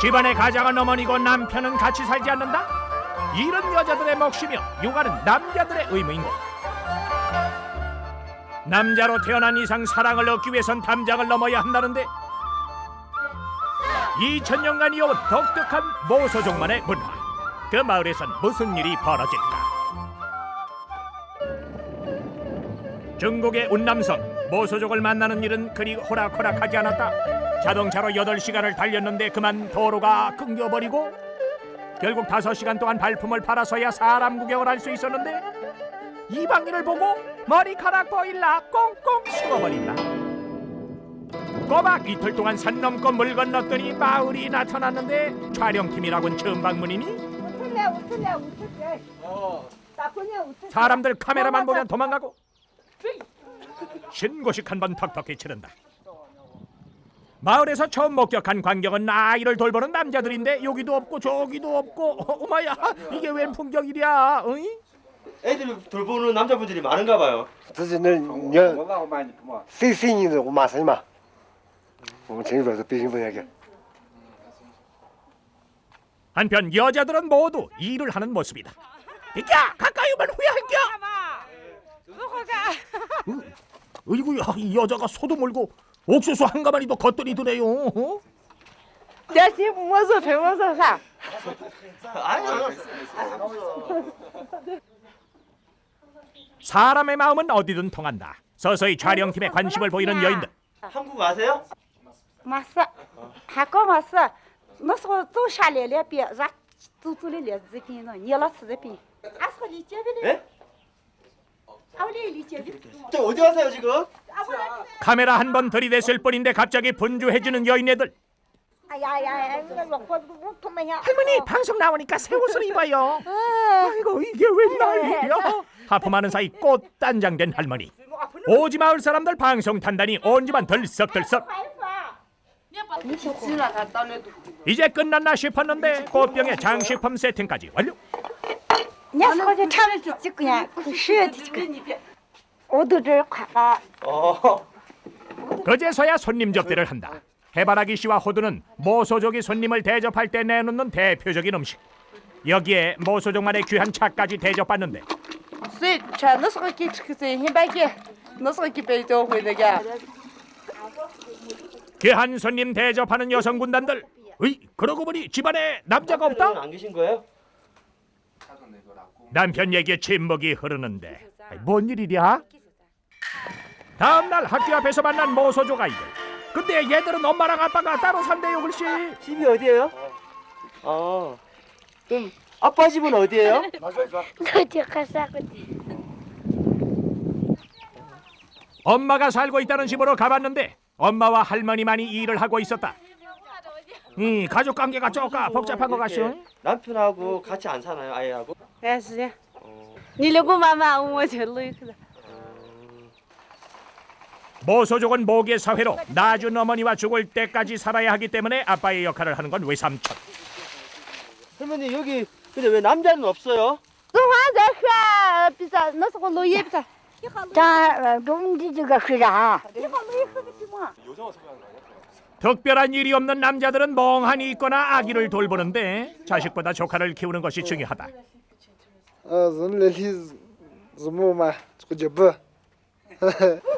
집안의 가장은 어머니고 남편은 같이 살지 않는다? 이런 여자들의 몫이며 육아는 남자들의 의무인 것 남자로 태어난 이상 사랑을 얻기 위해선 담장을 넘어야 한다는데 2000년간 이어온 독특한 모소족만의 문화. 그 마을에선 무슨 일이 벌어질까? 중국의 운남성 모소족을 만나는 일은 그리 호락호락하지 않았다 자동차로 8시간을 달렸는데 그만 도로가 끊겨버리고 결국 5시간 동안 발품을 팔아서야 사람 구경을 할 수 있었는데 이방인을 보고 머리카락 보일라 꽁꽁 숨어버린다. 꼬박 이틀 동안 산 넘고 물 건넜더니 마을이 나타났는데 촬영팀이라곤 처음 방문이니? 웃을래 웃을래 웃을래 나쁘냐 웃을래 사람들 카메라만 보면 도망가고 신고식 한번 턱턱히 치른다 마을에서 처음 목격한 광경은 아이를 돌보는 남자들인데 여기도 없고 저기도 없고 어, 어머야 이게 웬 풍경이랴 어이? 애들 돌보는 남자분들이 많은가 봐요. 自己那你要谁谁你的我骂谁嘛？我们城里边是北京不那个。 한편 여자들은 모두 일을 하는 모습이다 이야 가까이 오면 후회할겨 어이구야 이 여자가 소도 몰고 옥수수 한 가마니도 겉들이더래요. 내 지금 무서 배워서 사. 사람의 마음은 어디든 통한다. 서서히 촬영팀에 관심을 보이는 여인들. 한국 아세요? 맞어. 하고 맞어. 너서 또 샤레레 비자 뚜뚜레레 지키노 니라스 지피. 아스리 제베레. 아우리 리제베. 저 어디 가세요 지금? 카메라 한 번 들이댔을 뿐인데 갑자기 분주해지는 여인애들. 뭐, 뭐, 뭐, 할머니 방송 나오니까 새 옷을 입어요. 어. 아이고 이게 웬 난리야? 하품하는 사이 꽃 단장된 할머니. 오지 마을 사람들 방송 탄다니 온지만 들썩들썩. 이제 끝났나 싶었는데 꽃병에 장식품 세팅까지 완료. 그냥 차를 뒤지 그냥 그 쉬어야 되지. 어. 오드를 과가. 그제서야 손님 접대를 한다. 해바라기 씨와 호두는 모소족이 손님을 대접할 때 내놓는 대표적인 음식. 여기에 모소족만의 귀한 차까지 대접받는데 귀한 손님 대접하는 여성 군단들. 으이, 그러고 보니 집안에 남자가 없다. 남편 얘기에 침묵이 흐르는데 뭔 일이랴? 다음날 학교 앞에서 만난 모소족 아이들 근데 얘들은 엄마랑 아빠가 따로 산대요 글씨 집이 어디예요? 어. 그럼 아빠 집은 어디예요? 어디 가서 엄마가 살고 있다는 집으로 가봤는데 엄마와 할머니만이 일을 하고 있었다 이 가족 관계가 쪼까 복잡한 것 같죠 남편하고 같이 안 사나요 아이하고? 哎是的，你留个妈妈，我就累去了。 모소족은 모계 사회로 나준 어머니와 죽을 때까지 살아야 하기 때문에 아빠의 역할을 하는 건 외삼촌. 할머니 여기 근데 왜 남자는 없어요? 자, 농지지가 그라. 특별한 일이 없는 남자들은 멍하니 있거나 아기를 돌보는데 자식보다 조카를 키우는 것이 중요하다. 아,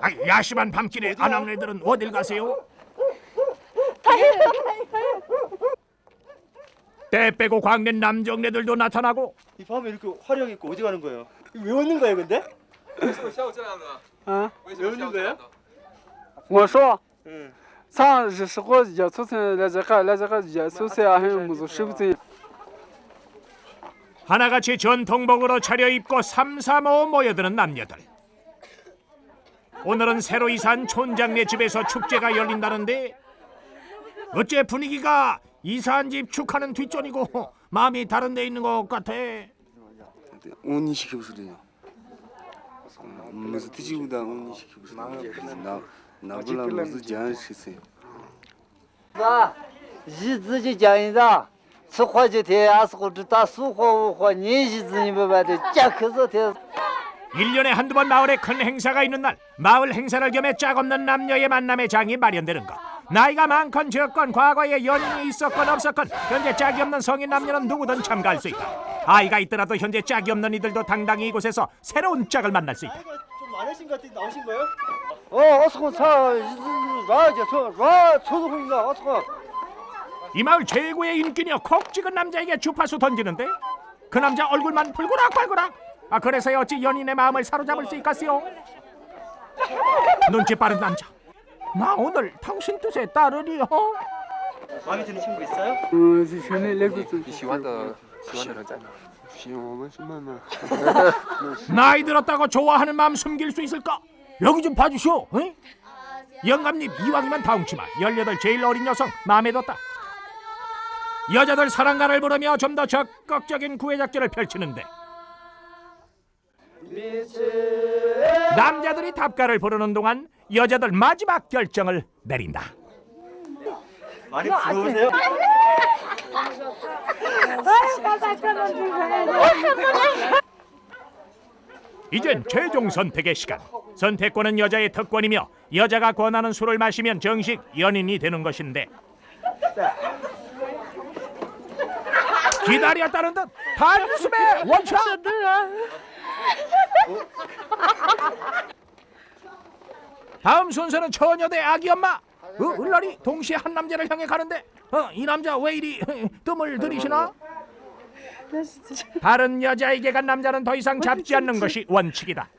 아, 야심한 밤길에 안 하는 애들은 어딜 가세요? 때 빼고 광낸 남정네들도 나타나고 이 밤에 이렇게 화려하게 입고 어디 가는 거예요? 왜 웃는 거예요 근데? 啊， 왜 웃는 거예요? 我说， 응. 上是时候也出生来这个来这个也出生啊，还有么子手子。 하나같이 전통복으로 차려입고 삼삼오오 모여드는 남녀들 오늘은 새로 이사한 촌장네 집에서 축제가 열린다는데 어째 분위기가 이사한 집 축하는 뒷전이고 마음이 다른 데 있는 것 같아. 온이 시켜보세요. 무슨 뒤집다 온이 시켜보세요. 나 나불라 무슨 장 시세요. 나 이즈지 장이다. 수화지 대야스고 듣다 수화 우화 니지즈니 봐봐도 짝해서 대. 1년에 한두 번 마을에 큰 행사가 있는 날 마을 행사를 겸해 짝없는 남녀의 만남의 장이 마련되는 것. 나이가 많건 적건 과거에 연인이 있었건 없었건 현재 짝이 없는 성인 남녀는 누구든 참가할 수 있다. 아이가 있더라도 현재 짝이 없는 이들도 당당히 이곳에서 새로운 짝을 만날 수 있다. 어, 어서 사, 나 이제 저, 나 어서. 이 마을 최고의 인기녀 콕 찍은 남자에게 주파수 던지는데 그 남자 얼굴만 불그락불그락 아 그래서 어찌 연인의 마음을 사로잡을 수 있겠어요 눈치 빠른 남자 나 오늘 당신 뜻에 따르리 어? 마음에 드는 친구 있어요? 嗯，是兄弟那个是。你喜欢的喜欢的人在哪？行，我们去慢慢。 나이 들었다고 좋아하는 마음 숨길 수 있을까? 여기 좀 봐주시오 응? 영감님 이왕이면 다웅치마 18 제일 어린 여성 마음에 뒀다 여자들 사랑가를 부르며 좀 더 적극적인 구애 작전을 펼치는데 남자들이 답가를 부르는 동안 여자들 마지막 결정을 내린다 많이 부러우세요? 이젠 최종 선택의 시간. 선택권은 여자의 특권이며 여자가 권하는 술을 마시면 정식 연인이 되는 것인데 기다렸다는 듯 단숨에 원샷. 다음 순서는 처녀대 아기 엄마. 어, 을라리 동시에 한 남자를 향해 가는데 어, 이 남자 왜 이리 뜸을 들이시나? 다른 여자에게 간 남자는 더 이상 잡지 않는 것이 원칙이다.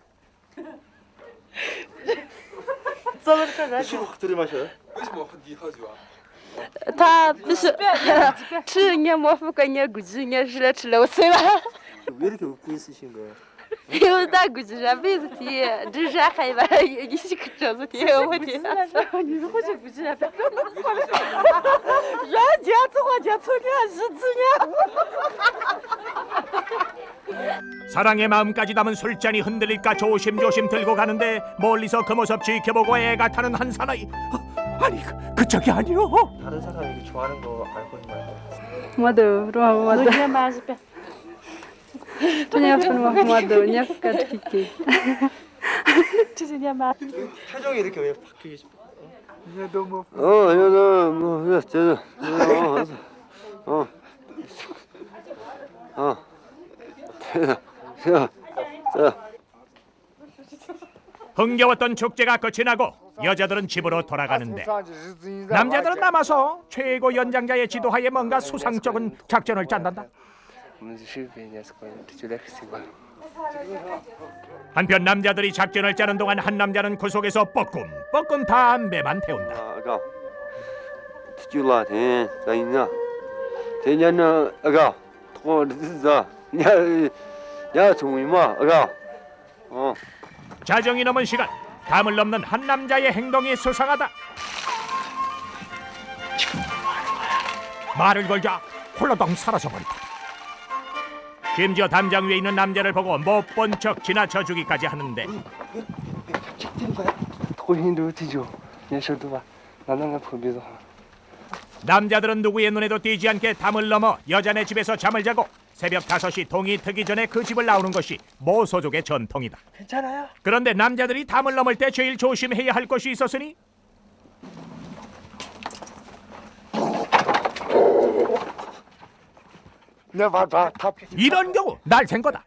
확 들이마셔요. Ta pysio... Czy nie mów, nie gudzi, nie źle, czy leusy. 왜 이렇게 웃고 있으신 거예요? И вот так вот дежаве затие, дежа хайва, егиси куча затие, вот я. Не захочу дежаве. Я дядя, 와 дядя, жизня. 사랑의 마음까지 담은 술잔이 흔들릴까 조심조심 들고 가는데 멀리서 그 금오섭 지켜보고 애가 타는 한 사나이 어, 아니 그, 그쪽이 아니오 다른 사람이 좋아하는 거 알고 있나요? 맞아요, 맞아. 너무 맛있다. 그냥 그러니까. 마도 약간 키키. 주진이야 마. 표정이 이렇게 왜 바뀌게 싶어? 야 너무. 어, 야 뭐, 야 제자, 어, 어, 어, 제자, 제자, 제자. 흥겨웠던 축제가 끝이 나고 여자들은 집으로 돌아가는데 남자들은 남아서 최고 연장자의 지도하에 뭔가 수상쩍은 작전을 짠단다. 한편 남자들이 작전을 짜는 동안 한 남자는 그 속에서 뻐끔 뻐끔 담배만 태운다. 아가 티줄라 대 자이나 대냐나 아가 토르즈자 야야 종이마 아가. 어. 자정이 넘은 시간. 감을 넘는 한 남자의 행동이 수상하다. 말을 걸자 홀라당 사라져버린다. 심지어 담장 위에 있는 남자를 보고 못 본 척 지나쳐 주기까지 하는데 婚姻都记住，年收多吧，拿那个破鼻子好。 남자들은 누구의 눈에도 띄지 않게 담을 넘어 여자네 집에서 잠을 자고 새벽 5시 동이 트기 전에 그 집을 나오는 것이 모소족의 전통이다. 괜찮아요? 그런데 남자들이 담을 넘을 때 제일 조심해야 할 것이 있었으니 이런 경우 날생 거다.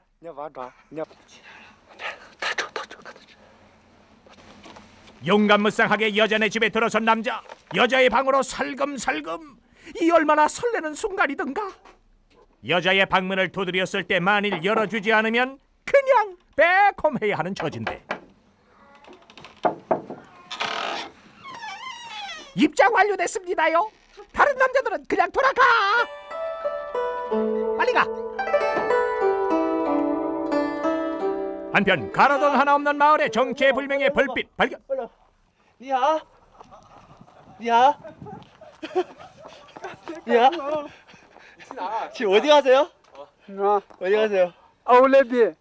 용감무쌍하게 여자네 집에 들어선 남자 여자의 방으로 살금살금 이 얼마나 설레는 순간이던가. 여자의 방문을 두드렸을 때 만일 열어주지 않으면 그냥 빼꼼해야 하는 처진데. 입장 완료됐습니다요. 다른 남자들은 그냥 돌아가 빨리 가. 한편 가로등 하나 없는 마을의 정체불명의 벌빛 발견. 니야, 니야, 니야. 지금 어디 가세요? 아, 어디 가세요? 아울렛비.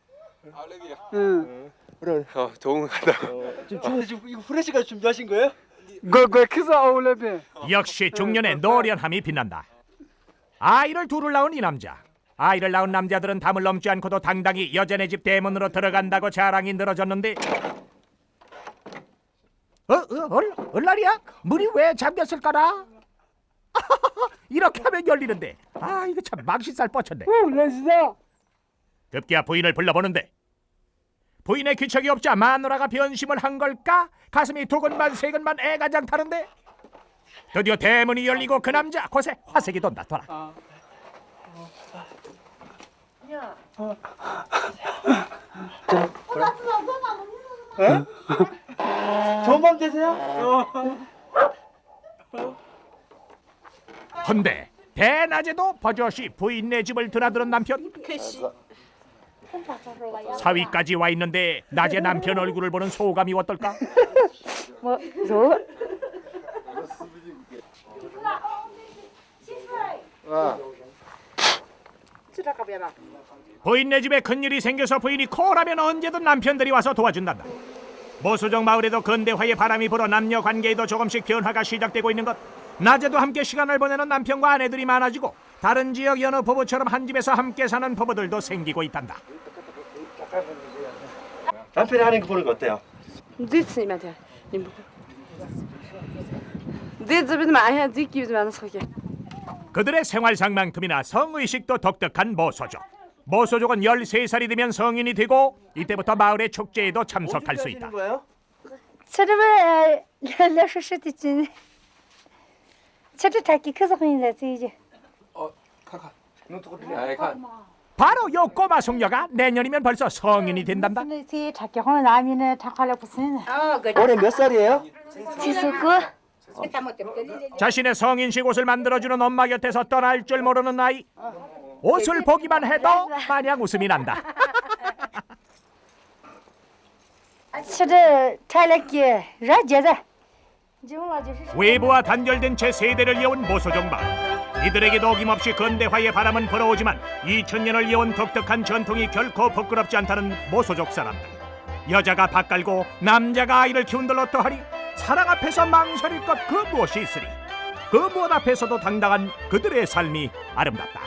아울렛비요. 응. 어, 그래, 어, 도움 간다. 어, 지금 주- 지금 이거 후레쉬가 준비하신 거예요? 그그 키스 아울렛비. 역시 중년의 노련함이 빛난다. 아이를 둘을 낳은 이 남자. 아이를 낳은 남자들은 담을 넘지 않고도 당당히 여자네 집 대문으로 들어간다고 자랑이 늘어졌는데 어, 어, 얼, 얼라리야? 문이 왜 잠겼을까나? 이렇게 하면 열리는데. 아, 이거 참 망신살 뻗쳤네. 급기야 부인을 불러보는데 부인의 귀척이 없자 마누라가 변심을 한 걸까? 가슴이 두근만 세근만 애가장 타는데 드디어 대문이 열리고 그 남자 곳에 화색이 돈다 돌아 좋은 밤 되세요. 헌데 대낮에도 버젓이 부인네 집을 드나드는 남편 사위까지 와 있는데 낮에 남편 얼굴을 보는 소감이 어떨까? 뭐, 저. 부인네 집에 큰일이 생겨서 부인이 코라면 언제든 남편들이 와서 도와준단다. 모수정 마을에도 근대화의 바람이 불어 남녀 관계에도 조금씩 변화가 시작되고 있는 것. 낮에도 함께 시간을 보내는 남편과 아내들이 많아지고 다른 지역 여느 부부처럼 한 집에서 함께 사는 부부들도 생기고 있단다. 남편이 하는 거 보는 거 어때요? Дыться не мятя. Не могу. Дыться. 그들의 생활상만큼이나 성의식도 독특한 모소족. 모소족은 13살이 되면 성인이 되고 이때부터 마을의 축제에도 참석할 수 있다. 진. 저도 커서 그냥 이제. 바로 요 꼬마 숙녀가 내년이면 벌써 성인이 된단다. 제 다칼라 무슨. 올해 몇 살이에요? 지수고. 자신의 성인식 옷을 만들어주는 엄마 곁에서 떠날 줄 모르는 아이. 옷을 보기만 해도 마냥 웃음이 난다. 외부와 단절된 채 세대를 이어온 마을. 이들에게도 어김없이 근대화의 바람은 불어오지만 2000년을 이어온 독특한 전통이 결코 부끄럽지 않다는 모소족 사람들. 여자가 밥 깔고 남자가 아이를 키운들 어떠하리? 사랑 앞에서 망설일 것 그 무엇이 있으리? 그 무엇 앞에서도 당당한 그들의 삶이 아름답다.